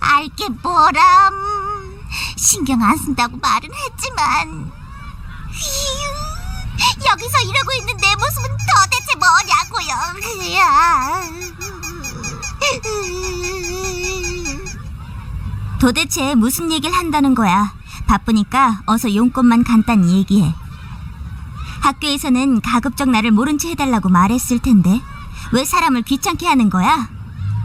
알게 뭐람. 신경 안 쓴다고 말은 했지만. 휴, 여기서 이러고 있는 내 모습은 도대체 뭐냐고요. 도대체 무슨 얘기를 한다는 거야? 바쁘니까 어서 용건만 간단히 얘기해. 학교에서는 가급적 나를 모른 채 해달라고 말했을 텐데 왜 사람을 귀찮게 하는 거야?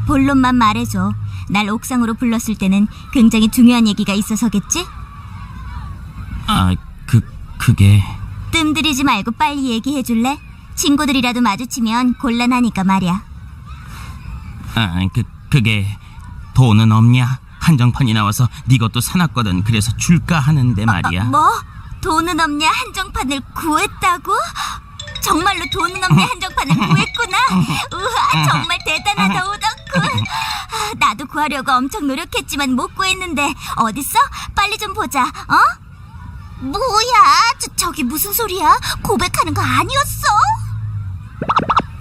본론만 말해줘. 날 옥상으로 불렀을 때는 굉장히 중요한 얘기가 있어서겠지? 아, 그, 그게. 뜸들이지 말고 빨리 얘기해 줄래? 친구들이라도 마주치면 곤란하니까 말이야. 아, 그, 그게. 돈은 없냐? 한정판이 나와서 네 것도 사놨거든. 그래서 줄까 하는데 말이야. 뭐? 돈은 없냐 한정판을 구했다고? 정말로 돈은 없냐 한정판을 구했구나. 우와 정말 구하려고 엄청 노력했지만 못 구했는데 어딨어? 빨리 좀 보자. 어? 뭐야? 저, 저기 무슨 소리야? 고백하는 거 아니었어?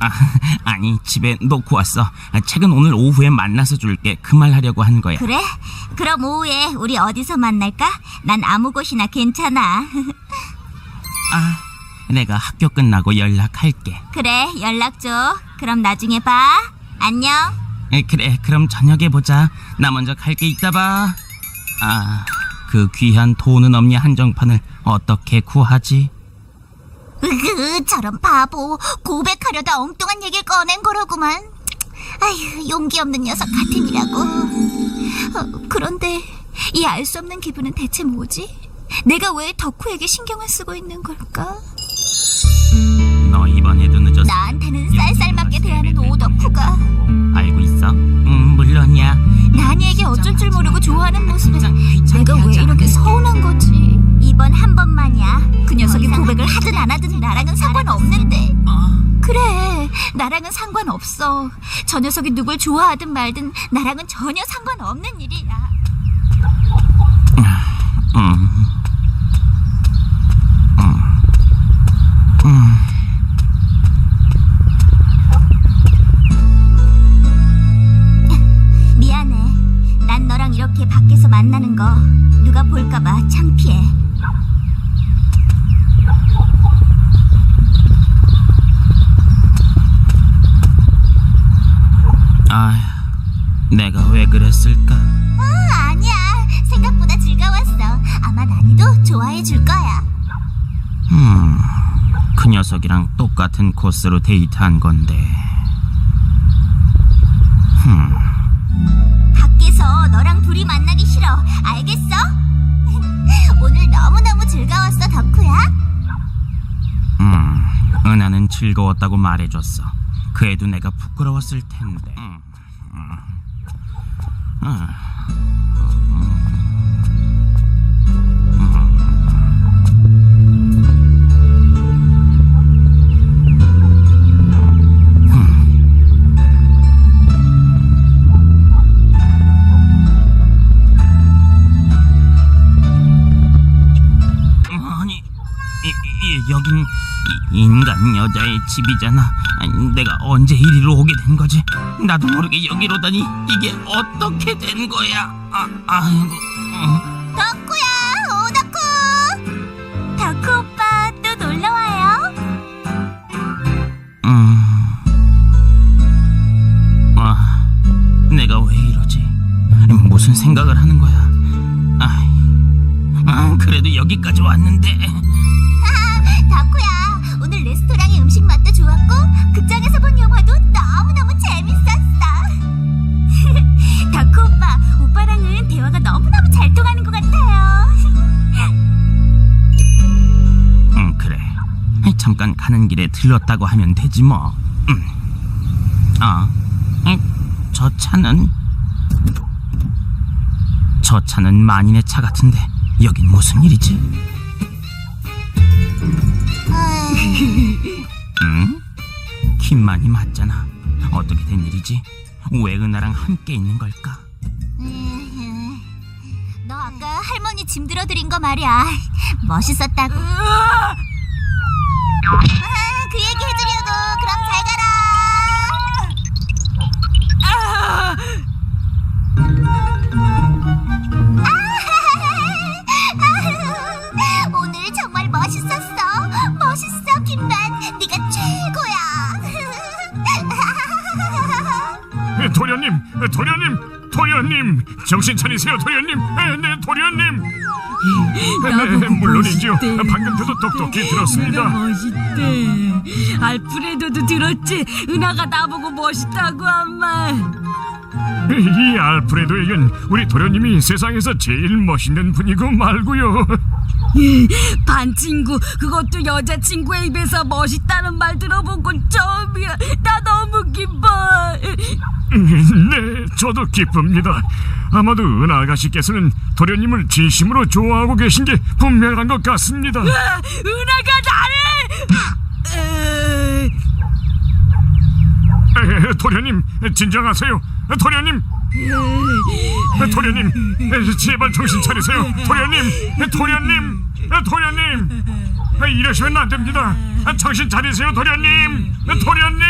아, 아니, 집에 놓고 왔어. 아, 책은 오늘 오후에 만나서 줄게. 그 말 하려고 한 거야. 그래? 그럼 오후에 우리 어디서 만날까? 난 아무 곳이나 괜찮아. 아, 내가 학교 끝나고 연락할게. 그래 연락 줘. 그럼 나중에 봐. 안녕. 에, 그래, 그럼 저녁에 보자. 나 먼저 갈게 이따 봐. 아, 그 귀한 돈은 없냐 한정판을 어떻게 구하지? 으그 저런 바보 고백하려다 엉뚱한 얘기를 꺼낸 거라구만 아휴 용기 없는 녀석 같으니라고 어, 그런데 이 알 수 없는 기분은 대체 뭐지? 내가 왜 덕후에게 신경을 쓰고 있는 걸까? 너 이번에도 늦었어. 나한테는 쌀쌀맞게 대하는 오덕후가 나니에게 어쩔 줄 모르고 좋아하는 모습에 내가 왜 이렇게 서운한 거지? 이번 한 번만이야 그 녀석이 고백을 하든 안 하든 나랑은 상관없는데 어, 그래 나랑은 상관없어 저 녀석이 누굴 좋아하든 말든 나랑은 전혀 상관없는 일이야 음. 음. 거 누가 볼까봐 창피해 아, 내가 왜 그랬을까? 아, 아니야 생각보다 즐거웠어 아마 난이도 좋아해 줄 거야 음, 그 녀석이랑 똑같은 코스로 데이트한 건데. 둘이 만나기 싫어 알겠어? 오늘 너무너무 즐거웠어 덕후야 음, 은하는 즐거웠다고 말해줬어. 그 애도 내가 부끄러웠을 텐데. 음, 음. 아, 여긴 이- 인간 여자의 집이잖아. 아니, 내가 언제 이리로 오게 된 거지? 나도 모르게 여기로 다니 이게 어떻게 된 거야? 아, 아이고. 어. 덕후야 오덕후 덕후 오빠 또 놀러 와요 음. 아, 내가 왜 이러지? 무슨 생각을 하는 거야? 아, 아 그래도 여기까지 왔는데. 덕후야 오늘 레스토랑의 음식 맛도 좋았고 극장에서 본 영화도 너무너무 재밌었어 덕후 오빠 오빠랑은 대화가 너무너무 잘 통하는 것 같아요 응, 그래. 잠깐 가는 길에 들렀다고 하면 되지 뭐. 음. 아, 음, 저 차는 저 차는 만인의 차 같은데 여긴 무슨 일이지? 10만이 맞잖아. 어떻게 된 일이지? 왜 그 은하랑 함께 있는 걸까? 너 아까 할머니 짐 들어드린 거 말이야. 멋있었다고. 아, 그 얘기 해주려. 도련님, 도련님, 도련님, 정신 차리세요, 도련님, 에, 네, 도련님. 네, 물론이죠. 방금 저도 똑똑히 들었습니다. 멋있대. 알프레도도 들었지. 은하가 나보고 멋있다고 한 말. 이 알프레도에겐 우리 도련님이 세상에서 제일 멋있는 분이고 말고요. 반 친구 그것도 여자친구의 입에서 멋있다는 말 들어본 건 처음이야. 나 너무 기뻐. 네, 저도 기쁩니다. 아마도 은하 아가씨께서는 도련님을 진심으로 좋아하고 계신 게 분명한 것 같습니다. 은하가 나를. 에, 도련님, 진정하세요. 도련님, 도련님, 에, 제발 정신 차리세요. 도련님, 도련님, 도련님. 에, 이러시면 안 됩니다. 정신 차리세요, 도련님, 도련님.